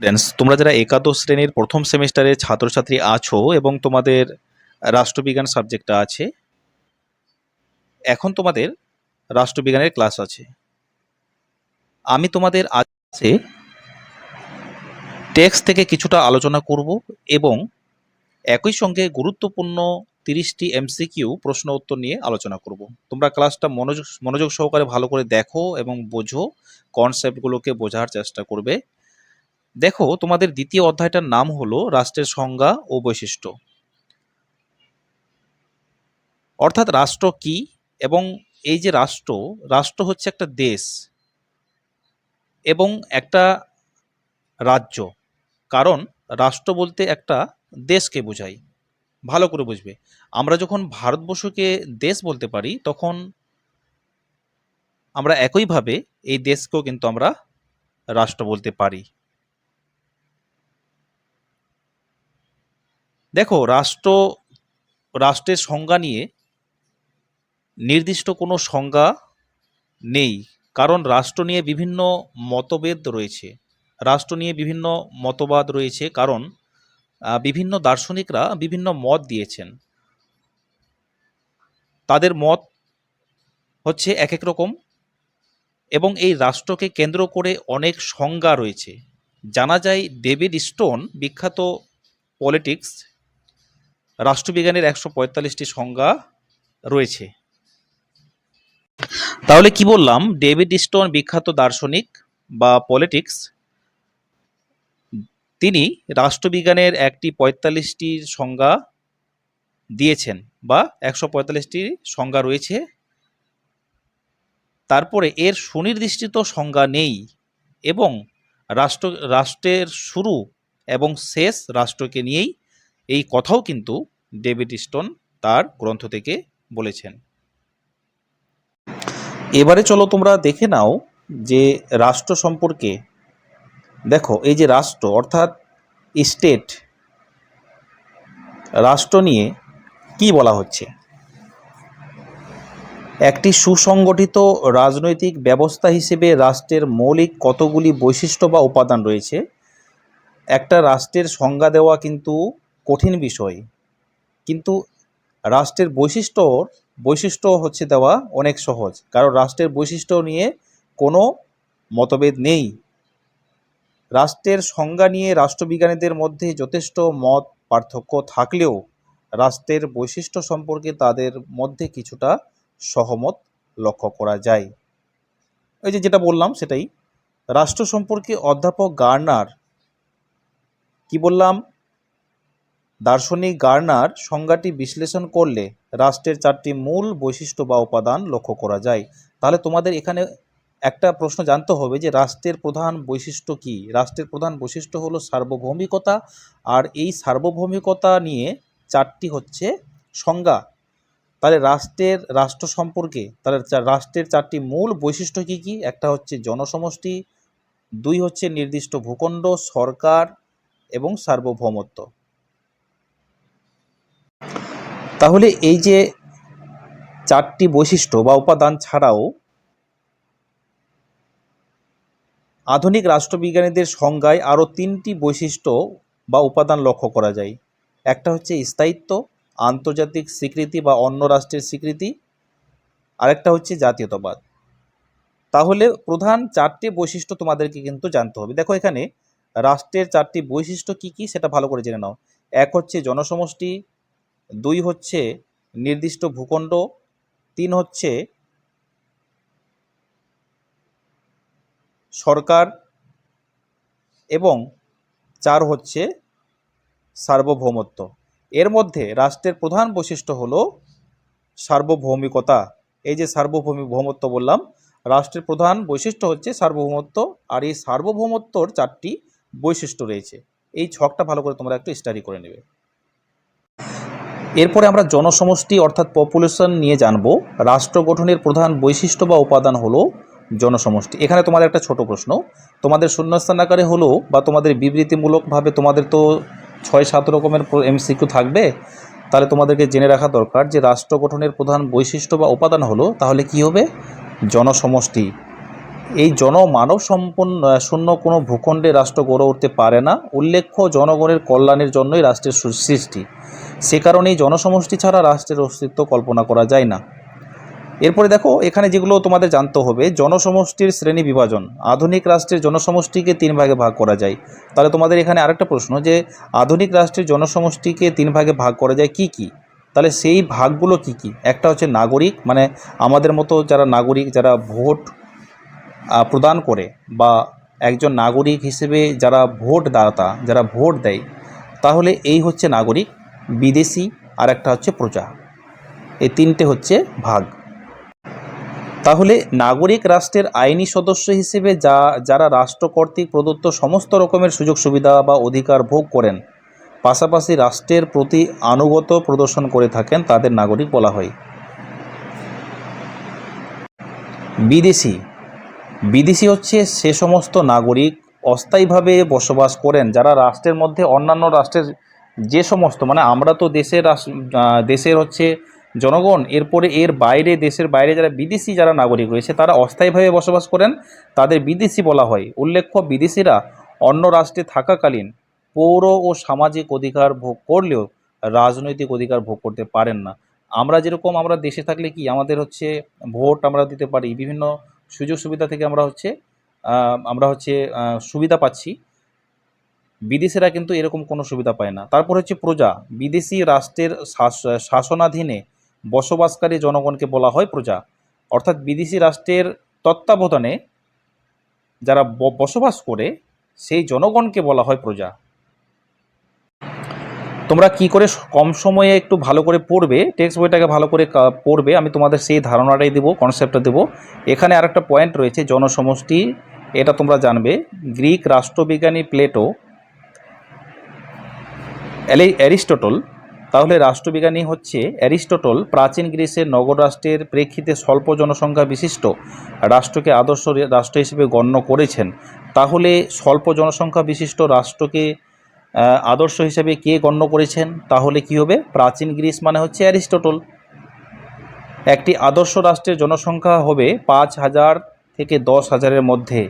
Students তোমরা যারা একাদশ শ্রেণির প্রথম সেমিস্টারের ছাত্রছাত্রী আছো এবং তোমাদের রাষ্ট্রবিজ্ঞান সাবজেক্টটা আছে, এখন তোমাদের রাষ্ট্রবিজ্ঞানের ক্লাস আছে। আমি তোমাদের আজকে টেক্সট থেকে কিছুটা আলোচনা করব এবং একই সঙ্গে গুরুত্বপূর্ণ তিরিশটি এমসিকিউ প্রশ্ন উত্তর নিয়ে আলোচনা করব। তোমরা ক্লাসটা মনোযোগ মনোযোগ সহকারে ভালো করে দেখো এবং বোঝো কনসেপ্টগুলোকে বোঝার চেষ্টা করবে। দেখো, তোমাদের দ্বিতীয় অধ্যায়টার নাম হলো রাষ্ট্রের সংজ্ঞা ও বৈশিষ্ট্য। অর্থাৎ রাষ্ট্র কি এবং এই যে রাষ্ট্র রাষ্ট্র হচ্ছে একটা দেশ এবং একটা রাজ্য। কারণ রাষ্ট্র বলতে একটা দেশকে বোঝাই ভালো করে বুঝবে। আমরা যখন ভারতবর্ষকে দেশ বলতে পারি, তখন আমরা একইভাবে এই দেশকেও কিন্তু আমরা রাষ্ট্র বলতে পারি। দেখো, রাষ্ট্র, রাষ্ট্রের সংজ্ঞা নিয়ে নির্দিষ্ট কোনো সংজ্ঞা নেই, কারণ রাষ্ট্র নিয়ে বিভিন্ন মতভেদ রয়েছে। রাষ্ট্র নিয়ে বিভিন্ন মতবাদ রয়েছে, কারণ বিভিন্ন দার্শনিকরা বিভিন্ন মত দিয়েছেন। তাদের মত হচ্ছে এক এক রকম এবং এই রাষ্ট্রকে কেন্দ্র করে অনেক সংজ্ঞা রয়েছে। জানা যায়, ডেভিড স্টোন বিখ্যাত পলিটিক্স রাষ্ট্রবিজ্ঞানের একশো পঁয়তাল্লিশটি সংজ্ঞা রয়েছে। তাহলে কি বললাম? ডেভিড স্টোন বিখ্যাত দার্শনিক বা পলিটিক্স, তিনি রাষ্ট্রবিজ্ঞানের একটি পঁয়তাল্লিশটি সংজ্ঞা দিয়েছেন বা একশো পঁয়তাল্লিশটি সংজ্ঞা রয়েছে। তারপরে এর সুনির্দিষ্ট সংজ্ঞা নেই এবং রাষ্ট্র, রাষ্ট্রের শুরু এবং শেষ রাষ্ট্রকে নিয়েই এই কথাও কিন্তু ডেভিড স্টোন তার গ্রন্থ থেকে বলেছেন। এবারে চলো তোমরা দেখে নাও যে রাষ্ট্র সম্পর্কে, দেখো এই যে রাষ্ট্র অর্থাৎ স্টেট, রাষ্ট্র নিয়ে কি বলা হচ্ছে? একটি সুসংগঠিত রাজনৈতিক ব্যবস্থা হিসেবে রাষ্ট্রের মৌলিক কতগুলি বৈশিষ্ট্য বা উপাদান রয়েছে? একটা রাষ্ট্রের সংজ্ঞা দেওয়া কিন্তু কঠিন বিষয়। কিন্তু রাষ্ট্রের বৈশিষ্ট্যর, বৈশিষ্ট্য হচ্ছে দেওয়া অনেক সহজ। কারণ রাষ্ট্রের বৈশিষ্ট্য নিয়ে কোনো মতভেদ নেই। রাষ্ট্রের সংজ্ঞা নিয়ে রাষ্ট্রবিজ্ঞানীদের মধ্যে যথেষ্ট মত পার্থক্য থাকলেও রাষ্ট্রের বৈশিষ্ট্য সম্পর্কে তাদের মধ্যে কিছুটা সহমত লক্ষ্য করা যায়। এই যে যেটা বললাম সেটাই। রাষ্ট্র সম্পর্কে অধ্যাপক গার্নার কি বললাম? দার্শনিক গার্নার সংজ্ঞাটি বিশ্লেষণ করলে রাষ্ট্রের চারটি মূল বৈশিষ্ট্য বা উপাদান লক্ষ্য করা যায়। তাহলে তোমাদের এখানে একটা প্রশ্ন জানতে হবে যে রাষ্ট্রের প্রধান বৈশিষ্ট্য কি? রাষ্ট্রের প্রধান বৈশিষ্ট্য হলো সার্বভৌমিকতা আর এই সার্বভৌমিকতা নিয়ে চারটি হচ্ছে সংজ্ঞা। তাহলে রাষ্ট্রের, রাষ্ট্র সম্পর্কে তাহলে রাষ্ট্রের চারটি মূল বৈশিষ্ট্য কি কি? একটা হচ্ছে জনসমষ্টি, দুই হচ্ছে নির্দিষ্ট ভূখণ্ড, সরকার এবং সার্বভৌমত্ব। তাহলে এই যে চারটি বৈশিষ্ট্য বা উপাদান ছাড়াও আধুনিক রাষ্ট্রবিজ্ঞানীদের সংজ্ঞায় আরও তিনটি বৈশিষ্ট্য বা উপাদান লক্ষ্য করা যায়। একটা হচ্ছে স্থায়িত্ব, আন্তর্জাতিক স্বীকৃতি বা অন্য রাষ্ট্রের স্বীকৃতি। আরেকটা হচ্ছে জাতীয়তাবাদ। তাহলে প্রধান চারটি বৈশিষ্ট্য তোমাদেরকে কিন্তু জানতে হবে। দেখো এখানে রাষ্ট্রের চারটি বৈশিষ্ট্য কি কি সেটা ভালো করে জেনে নাও। এক হচ্ছে জনসমষ্টি দুই হচ্ছে নির্দিষ্ট ভূখণ্ড, তিন হচ্ছে সরকার এবং চার হচ্ছে সার্বভৌমত্ব। এর মধ্যে রাষ্ট্রের প্রধান বৈশিষ্ট্য হল সার্বভৌমিকতা। এই যে সার্বভৌমিক ভৌমত্ব বললাম, রাষ্ট্রের প্রধান বৈশিষ্ট্য হচ্ছে সার্বভৌমত্ব, আর এই সার্বভৌমত্বর চারটি বৈশিষ্ট্য রয়েছে। এই ছকটা ভালো করে তোমরা একটু স্টাডি করে নেবে। এরপরে আমরা জনসমষ্টি অর্থাৎ পপুলেশন নিয়ে জানব। রাষ্ট্র গঠনের প্রধান বৈশিষ্ট্য বা উপাদান হলো জনসমষ্টি। এখানে তোমাদের একটা ছোট প্রশ্ন। তোমাদের শূন্যস্থান আকারে হলো বা তোমাদের বিবৃতিমূলকভাবে তোমাদের তো ছয়, সাত রকমের এমসিকিউ থাকবে, তাহলে তোমাদেরকে জেনে রাখা দরকার যে রাষ্ট্র গঠনের প্রধান বৈশিষ্ট্য বা উপাদান হলো, তাহলে কি হবে? জনসমষ্টি। এই জনমানব সম্পন্ন শূন্য কোনো ভূখণ্ডে রাষ্ট্র গড়ে উঠতে পারে না। উল্লেখ্য জনগণের কল্যাণের জন্যই রাষ্ট্রের সৃষ্টি। সে কারণেই জনসমষ্টি ছাড়া রাষ্ট্রের অস্তিত্ব কল্পনা করা যায় না। এরপরে দেখো, এখানে যেগুলো তোমাদের জানতে হবে, জনসমষ্টির শ্রেণি বিভাজন। আধুনিক রাষ্ট্রের জনসমষ্টিকে তিন ভাগে ভাগ করা যায়। তাহলে তোমাদের এখানে আরেকটা প্রশ্ন যে, আধুনিক রাষ্ট্রের জনসমষ্টিকে তিন ভাগে ভাগ করা যায় কি কি? তাহলে সেই ভাগগুলো কি কি? একটা হচ্ছে নাগরিক মানে আমাদের মতো যারা নাগরিক, যারা ভোট প্রদান করে, বা একজন নাগরিক হিসেবে যারা ভোট দাতা যারা ভোট দেয়, তাহলে এই হচ্ছে নাগরিক। বিদেশি আর একটা হচ্ছে প্রজা। এই তিনটে হচ্ছে ভাগ। তাহলে নাগরিক রাষ্ট্রের আইনি সদস্য হিসেবে যা, যারা রাষ্ট্র কর্তৃক প্রদত্ত সমস্ত রকমের সুযোগ সুবিধা বা অধিকার ভোগ করেন, পাশাপাশি রাষ্ট্রের প্রতি আনুগত প্রদর্শন করে থাকেন তাদের নাগরিক বলা হয়। বিদেশি। বিদেশি হচ্ছে সে সমস্ত নাগরিক অস্থায়ীভাবে বসবাস করেন যারা রাষ্ট্রের মধ্যে অন্যান্য রাষ্ট্রের যে সমস্ত মানে আমরা তো দেশের দেশের হচ্ছে জনগণ, এরপরে এর বাইরে, দেশের বাইরে যারা বিদেশি যারা নাগরিক রয়েছে, তারা অস্থায়ীভাবে বসবাস করেন, তাদের বিদেশি বলা হয়। উল্লেখ্য, বিদেশিরা অন্য রাষ্ট্রে থাকাকালীন পৌর ও সামাজিক অধিকার ভোগ করলেও রাজনৈতিক অধিকার ভোগ করতে পারেন না। আমরা যেরকম, আমরা দেশে থাকলে কি আমাদের হচ্ছে ভোট আমরা দিতে পারি, বিভিন্ন সুযোগ সুবিধা থেকে আমরা হচ্ছে আমরা হচ্ছে সুবিধা পাচ্ছি। বিদেশিরা কিন্তু এরকম কোনো সুবিধা পায় না। তারপর হচ্ছে প্রজা। বিদেশি রাষ্ট্রের শাসনাধীনে বসবাসকারী জনগণকে বলা হয় প্রজা। অর্থাৎ বিদেশি রাষ্ট্রের তত্ত্বাবধানে যারা বসবাস করে, সেই জনগণকে বলা হয় প্রজা। তোমরা কি করে কম সময়ে একটু ভালো করে পড়বে, টেক্সট বইটাকে ভালো করে পড়বে, আমি তোমাদের সেই ধারণাটাই দেবো কনসেপ্টটা দেবো। এখানে আর একটা পয়েন্ট রয়েছে, জনসমষ্টি। এটা তোমরা জানবে। গ্রিক রাষ্ট্রবিজ্ঞানী প্লেটো অ্যারিস্টটল। তাহলে রাষ্ট্রবিজ্ঞানী হচ্ছে অ্যারিস্টটল, প্রাচীন গ্রিসের নগর রাষ্ট্রের প্রেক্ষিতে স্বল্প জনসংখ্যা বিশিষ্ট রাষ্ট্রকে আদর্শ রাষ্ট্র হিসেবে গণ্য করেছেন। তাহলে স্বল্প জনসংখ্যা বিশিষ্ট রাষ্ট্রকে আদর্শ হিসেবে কে গণ্য করেছেন? তাহলে কি হবে? প্রাচীন গ্রীস মানে হচ্ছে অ্যারিস্টটল। একটি আদর্শ রাষ্ট্রের জনসংখ্যা হবে পাঁচ হাজার থেকে দশ হাজারের মধ্যে।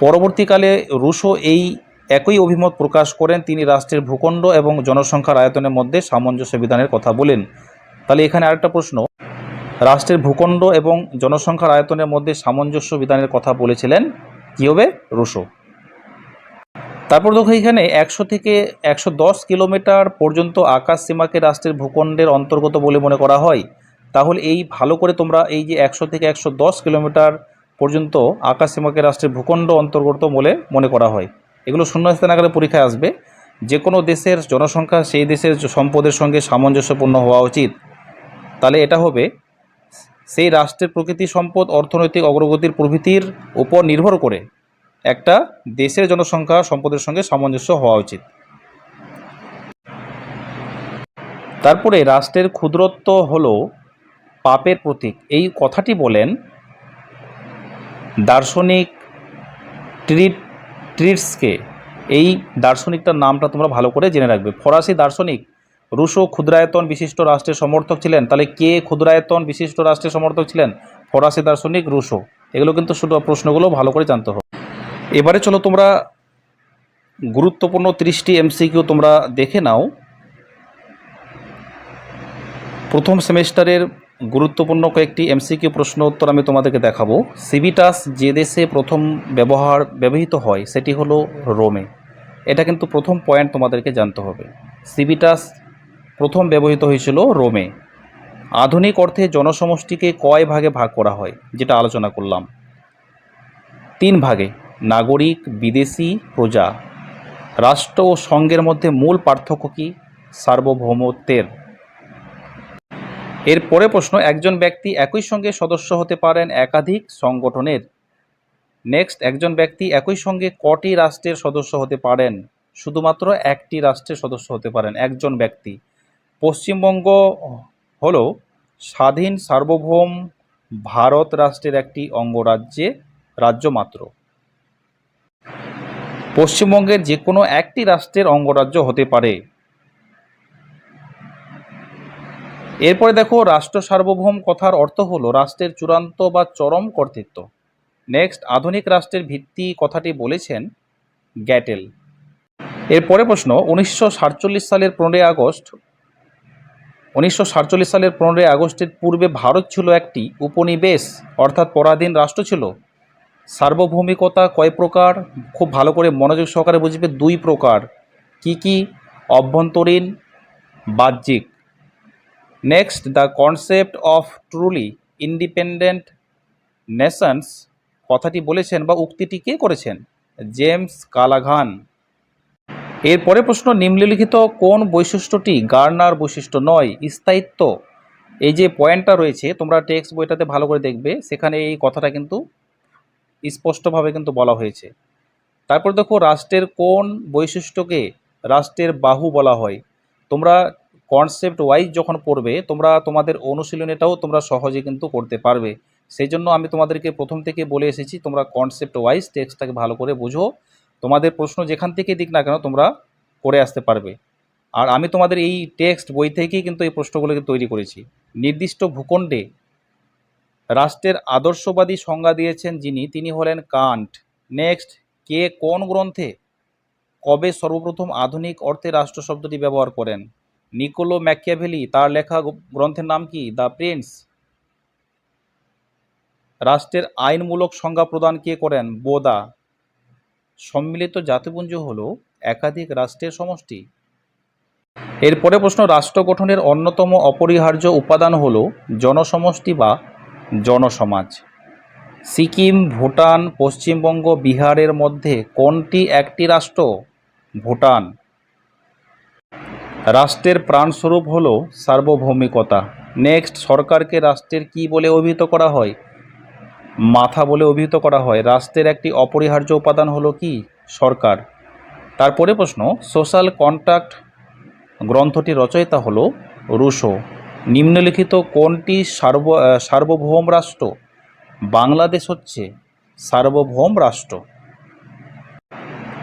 পরবর্তীকালে রুশো এই একই অভিমত প্রকাশ করেন তিনি রাষ্ট্রের ভূখণ্ড এবং জনসংখ্যার আয়তনের মধ্যে সামঞ্জস্য বিধানের কথা বলেন। তাহলে এখানে আরেকটা প্রশ্ন। রাষ্ট্রের ভূখণ্ড এবং জনসংখ্যার আয়তনের মধ্যে সামঞ্জস্য বিধানের কথা বলেছিলেন কী হবে রুশো। তারপর দেখো এখানে একশো থেকে একশো দশ কিলোমিটার পর্যন্ত আকাশ সীমাকে রাষ্ট্রের ভূখণ্ডের অন্তর্গত বলে মনে করা হয়। তাহলে এই ভালো করে তোমরা এই যে একশো থেকে একশো দশ কিলোমিটার পর্যন্ত আকাশ সীমাকে রাষ্ট্রের ভূখণ্ড অন্তর্গত বলে মনে করা হয়। এগুলো শূন্যস্থান আকারে পরীক্ষায় আসবে। যে কোনো দেশের জনসংখ্যা সেই দেশের সম্পদের সঙ্গে সামঞ্জস্যপূর্ণ হওয়া উচিত। তাহলে এটা হবে, সেই রাষ্ট্রের প্রকৃতি সম্পদ, অর্থনৈতিক অগ্রগতির প্রভৃতির উপর নির্ভর করে একটা দেশের জনসংখ্যা সম্পদের সঙ্গে সামঞ্জস্য হওয়া উচিত। তারপরে রাষ্ট্রের ক্ষুদ্রত্ব হল পাপের প্রতীক। এই কথাটি বলেন দার্শনিক ট্রিট ট্রিটসকে এই দার্শনিকটার নামটা তোমরা ভালো করে জেনে রাখবে। ফরাসি দার্শনিক রুশো ক্ষুদ্রায়তন বিশিষ্ট রাষ্ট্রের সমর্থক ছিলেন। তাহলে কে ক্ষুদ্রায়তন বিশিষ্ট রাষ্ট্রের সমর্থক ছিলেন? ফরাসি দার্শনিক রুশো। এগুলো কিন্তু শুধু প্রশ্নগুলো ভালো করে জানতে হবে। এবারে চলো তোমরা গুরুত্বপূর্ণ ত্রিশটি এমসিকিউ তোমরা দেখে নাও। প্রথম সেমিস্টারের গুরুত্বপূর্ণ কয়েকটি এমসিকিউ প্রশ্ন উত্তর আমি তোমাদেরকে দেখাবো। সিবিটাস যে দেশে প্রথম ব্যবহার ব্যবহৃত হয়, সেটি হলো রোমে এটা কিন্তু প্রথম পয়েন্ট তোমাদেরকে জানতে হবে। সিবিটাস প্রথম ব্যবহৃত হয়েছিল রোমে আধুনিক অর্থে জনসমষ্টিকে কয় ভাগে ভাগ করা হয়, যেটা আলোচনা করলাম। তিন ভাগে, নাগরিক, বিদেশি, প্রজা। রাষ্ট্র ও সংঘের মধ্যে মূল পার্থক্য কি? সার্বভৌমত্বের। এর পরে প্রশ্ন, একজন ব্যক্তি একই সঙ্গে সদস্য হতে পারেন একাধিক সংগঠনের। নেক্সট, একজন ব্যক্তি একই সঙ্গে কটি রাষ্ট্রের সদস্য হতে পারেন? শুধুমাত্র একটি রাষ্ট্রের সদস্য হতে পারেন একজন ব্যক্তি। পশ্চিমবঙ্গ হল স্বাধীন সার্বভৌম ভারত রাষ্ট্রের একটি অঙ্গরাজ্যে রাজ্য মাত্র। পশ্চিমবঙ্গের যে কোনো একটি রাষ্ট্রের অঙ্গরাজ্য হতে পারে। এরপরে দেখো, রাষ্ট্র সার্বভৌম কথার অর্থ হলো রাষ্ট্রের চূড়ান্ত বা চরম কর্তৃত্ব। নেক্সট আধুনিক রাষ্ট্রের ভিত্তি কথাটি বলেছেন গ্যাটেল। এরপরে প্রশ্ন, উনিশশো সাতচল্লিশ সালের পনেরোই আগস্ট, উনিশশো সাতচল্লিশ সালের পনেরোই আগস্টের পূর্বে ভারত ছিল একটি উপনিবেশ, অর্থাৎ পরাধীন রাষ্ট্র ছিল। সার্বভৌমিকতা কয় প্রকার? খুব ভালো করে মনোযোগ সহকারে বুঝবে দুই প্রকার। কি কি? অভ্যন্তরীণ, বাহ্যিক। Next the concept of truly independent nations কথাটি বলেছেন বা উক্তিটি কে করেছেন? James Callaghan. এরপরে প্রশ্ন, নিম্নলিখিত কোন বৈশিষ্ট্যটি গার্নার বৈশিষ্ট্য নয়? স্থায়িত্ব। এই যে পয়েন্টটা রয়েছে, তোমরা টেক্সট বইটাতে ভালো করে দেখবে, সেখানে এই কথাটা কিন্তু স্পষ্টভাবে কিন্তু বলা হয়েছে। তারপর দেখো, রাষ্ট্রের কোন বৈশিষ্ট্যকে রাষ্ট্রের বাহু বলা হয়। তোমরা কনসেপ্ট ওয়াইজ যখন পড়বে, তোমরা তোমাদের অনুশীলনীটাও তোমরা সহজে কিন্তু করতে পারবে। সেই জন্য আমি তোমাদেরকে প্রথম থেকে বলে এসেছি, তোমরা কনসেপ্ট ওয়াইজ টেক্সটটাকে ভালো করে বুঝো। তোমাদের প্রশ্ন যেখান থেকে দিক না কেন তোমরা করে আসতে পারবে। আর আমি তোমাদের এই টেক্সট বই থেকেই কিন্তু এই প্রশ্নগুলোকে তৈরি করেছি। নির্দিষ্ট ভূখণ্ডে রাষ্ট্রের আদর্শবাদী সংজ্ঞা দিয়েছেন যিনি, তিনি হলেন কান্ট। নেক্সট কে কোন গ্রন্থে কবে সর্বপ্রথম আধুনিক অর্থে রাষ্ট্র শব্দটি ব্যবহার করেন? নিকোলো ম্যাকিয়াভেলি, তার লেখা গ্রন্থের নাম কি? The prince. রাষ্ট্রের আইনমূলক সংজ্ঞা প্রদান কে করেন? বোদা। সম্মিলিত জাতিপুঞ্জ হল একাধিক রাষ্ট্রের সমষ্টি। এরপরে প্রশ্ন, রাষ্ট্র গঠনের অন্যতম অপরিহার্য উপাদান হল জনসমষ্টি বা জনসমাজ। সিকিম, ভুটান, পশ্চিমবঙ্গ, বিহারের মধ্যে কোনটি একটি রাষ্ট্র? ভুটান। রাষ্ট্রের প্রাণস্বরূপ হল সার্বভৌমিকতা। নেক্সট, সরকারকে রাষ্ট্রের কি বলে অভিহিত করা হয়? মাথা বলে অভিহিত করা হয়। রাষ্ট্রের একটি অপরিহার্য উপাদান হলো কি? সরকার। তারপরে প্রশ্ন, সোশ্যাল কন্ট্রাক্ট গ্রন্থটি রচয়িতা হলো রুশো। নিম্নলিখিত কোনটি সার্ব সার্বভৌম রাষ্ট্র? বাংলাদেশ হচ্ছে সার্বভৌম রাষ্ট্র।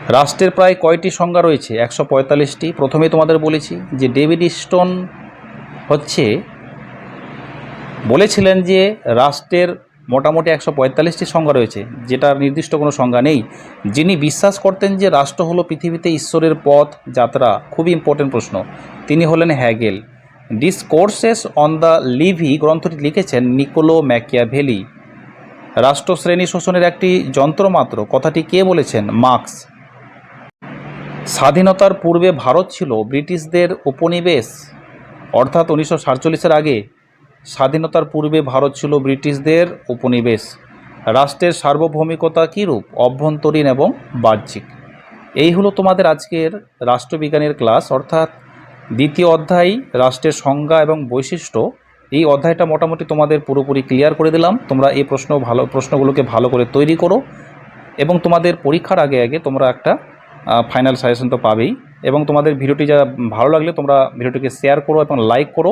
রাষ্ট্রের প্রায় কয়টি সংজ্ঞা রয়েছে? একশো পঁয়তাল্লিশটি। প্রথমেই তোমাদের বলেছি যে ডেভিড স্টোন হচ্ছে বলেছিলেন যে রাষ্ট্রের মোটামুটি একশো পঁয়তাল্লিশটি সংজ্ঞা রয়েছে, যেটার নির্দিষ্ট কোনো সংজ্ঞা নেই। যিনি বিশ্বাস করতেন যে রাষ্ট্র হলো পৃথিবীতে ঈশ্বরের পথ যাত্রা, খুবই ইম্পর্টেন্ট প্রশ্ন। তিনি হলেন Hegel. Discourses on the Livy গ্রন্থটি লিখেছেন নিকোলো ম্যাকিয়াভেলি। রাষ্ট্র শ্রেণি শোষণের একটি যন্ত্রমাত্র কথাটি কে বলেছেন? মার্কস। স্বাধীনতার পূর্বে ভারত ছিল ব্রিটিশদের উপনিবেশ। অর্থাৎ উনিশশো সাতচল্লিশের আগে স্বাধীনতার পূর্বে ভারত ছিল ব্রিটিশদের উপনিবেশ। রাষ্ট্রের সার্বভৌমিকতা কীরূপ, অভ্যন্তরীণ এবং বাহ্যিক। এই হলো তোমাদের আজকের রাষ্ট্রবিজ্ঞানের ক্লাস। অর্থাৎ দ্বিতীয় অধ্যায়, রাষ্ট্রের সংজ্ঞা এবং বৈশিষ্ট্য। এই অধ্যায়টা মোটামুটি তোমাদের পুরোপুরি ক্লিয়ার করে দিলাম। তোমরা এই প্রশ্ন ভালো, প্রশ্নগুলোকে ভালো করে তৈরি করো এবং তোমাদের পরীক্ষার আগে আগে তোমরা একটা ফাইনাল সাজেশন তো পাবেই। এবং তোমাদের ভিডিওটি যা ভালো লাগলে তোমরা ভিডিওটিকে শেয়ার করো এবং লাইক করো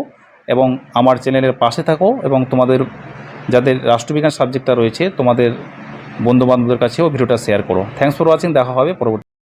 এবং আমার চ্যানেলের পাশে থাকো এবং তোমাদের যাদের রাষ্ট্রবিজ্ঞান সাবজেক্টটা রয়েছে, তোমাদের বন্ধুবান্ধবদের কাছেও ভিডিওটা শেয়ার করো। থ্যাংকস ফর ওয়াচিং দেখা হবে পরবর্তী